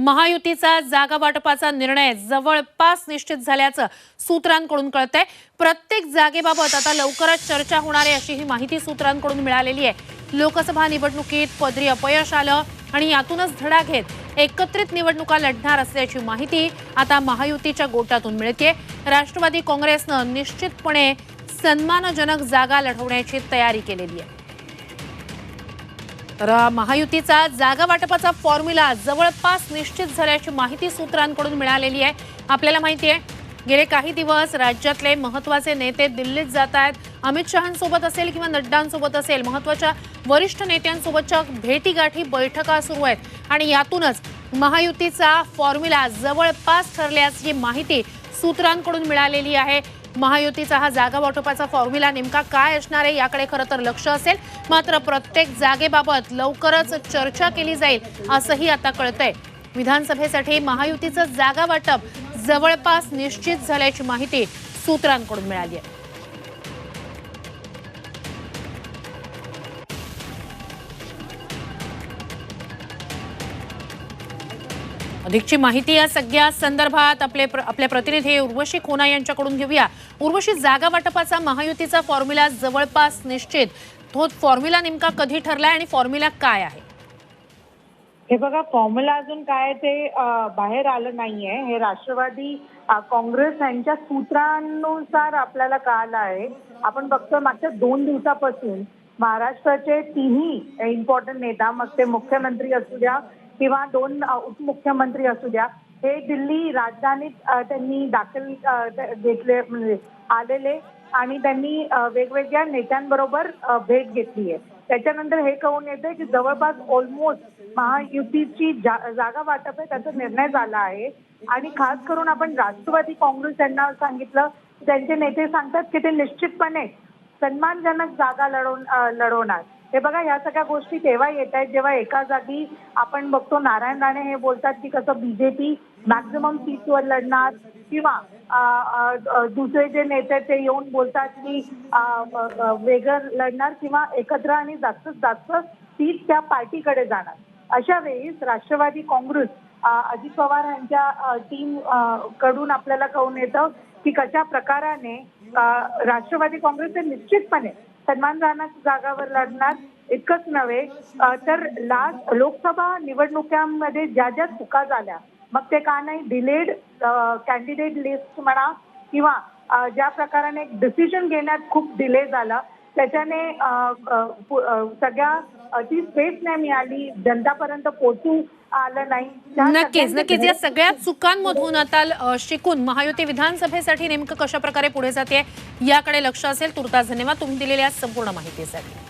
महायुतीचा जागा वाटपाचा निर्णय जवळपास निश्चित झाल्याचं सूत्रांकडून कळतंय. प्रत्येक जागेबाबत आता लवकरच चर्चा होणार आहे अशी ही माहिती सूत्रांकडून मिळालेली आहे. लोकसभा निवडणुकीत पदरी अपयश आलं आणि यातूनच धडा घेत एकत्रित निवडणुका लढणार असल्याची माहिती आता महायुतीच्या गोटातून मिळते राष्ट्रवादी काँग्रेसनं निश्चितपणे सन्मानजनक जागा लढवण्याची तयारी केलेली आहे. तर महायुतीचा जागा वाटपाचा फॉर्म्युला जवळपास निश्चित झाल्याची माहिती सूत्रांकडून मिळालेली आहे. आपल्याला माहिती आहे गेले काही दिवस राज्यातले महत्त्वाचे नेते दिल्लीत जात आहेत. अमित शहांसोबत असेल किंवा नड्डांसोबत असेल महत्त्वाच्या वरिष्ठ नेत्यांसोबतच्या भेटीगाठी बैठका सुरू आहेत. आणि यातूनच महायुतीचा फॉर्म्युला जवळपास ठरल्याची माहिती सूत्रांकडून मिळालेली आहे. महायुतीचा हा जागा वाटपाचा फॉर्म्युला नेमका काय असणार आहे याकडे खरं तर लक्ष असेल. मात्र प्रत्येक जागेबाबत लवकरच चर्चा केली जाईल असंही आता कळतंय. विधानसभेसाठी महायुतीचं जागा वाटप जवळपास निश्चित झाल्याची माहिती सूत्रांकडून मिळाली आहे. अधिकची माहिती या सगळ्या संदर्भात आपले प्र- आपले प्रतिनिधी उर्वशी खोना यांच्याकडून घेऊया. उर्वशी जागा वाटपाचा महायुतीचा फॉर्म्युला जवळपास निश्चित. तो फॉर्म्युला नेमका कधी ठरलाय आणि फॉर्म्युला काय आहे? हे बघा फॉर्म्युला अजून काय ते बाहेर आलं नाहीये. हे राष्ट्रवादी काँग्रेस यांच्या सूत्रांनुसार आपल्याला कळालं आहे. आपण बघतो मागच्या दोन दिवसापासून महाराष्ट्राचे तिन्ही इम्पॉर्टंट नेता मग ते मुख्यमंत्री असू द्या किंवा दोन उपमुख्यमंत्री असू द्या हे दिल्ली राजधानीत त्यांनी दाखल घेतले म्हणजे आलेले आणि त्यांनी वेगवेगळ्या नेत्यांबरोबर भेट घेतली आहे. त्याच्यानंतर हे कळून येते की जवळपास ऑलमोस्ट महायुतीची जा- जागा वाटप आहे त्याचा निर्णय झाला आहे. आणि खास करून आपण राष्ट्रवादी काँग्रेस यांना सांगितलं त्यांचे नेते सांगतात की ते निश्चितपणे सन्मानजनक जागा लढवून लढवणार. हे बघा या सगळ्या गोष्टी तेव्हा येत आहेत जेव्हा एका जागी आपण बघतो नारायण राणे हे बोलतात की कसं बीजेपी मॅक्झिमम सीटवर लढणार किंवा दुसरे जे नेते ते येऊन बोलतात की वेगळं लढणार किंवा एकत्र आणि जास्तीत जास्त सीट त्या पार्टीकडे जाणार. अशा वेळेस राष्ट्रवादी काँग्रेस अजित पवार यांच्या टीमकडून आपल्याला कळून येतं की कशा प्रकाराने राष्ट्रवादी काँग्रेस हे निश्चितपणे सन्मान सन्मानजनक जागावर लढणार इतकंच नव्हे. तर लास्ट लोकसभा निवडणुकांमध्ये ज्या ज्या चुका झाल्या मग ते का नाही डिलेड कॅन्डिडेट लिस्ट म्हणा किंवा ज्या प्रकाराने डिसिजन घेण्यात खूप डिले झाला त्याच्याने सगळ्या ती स्पेस नाही मिळाली जनतापर्यंत पोहोचू आलं नाही. नक्कीच नक्कीच. या सगळ्या चुकांमधून आता शिकून महायुती विधानसभेसाठी नेमकं कशा प्रकारे पुढे जाते याकडे लक्ष असेल तुर्तास धन्यवाद. तुम्ही दिलेल्या संपूर्ण माहितीसाठी.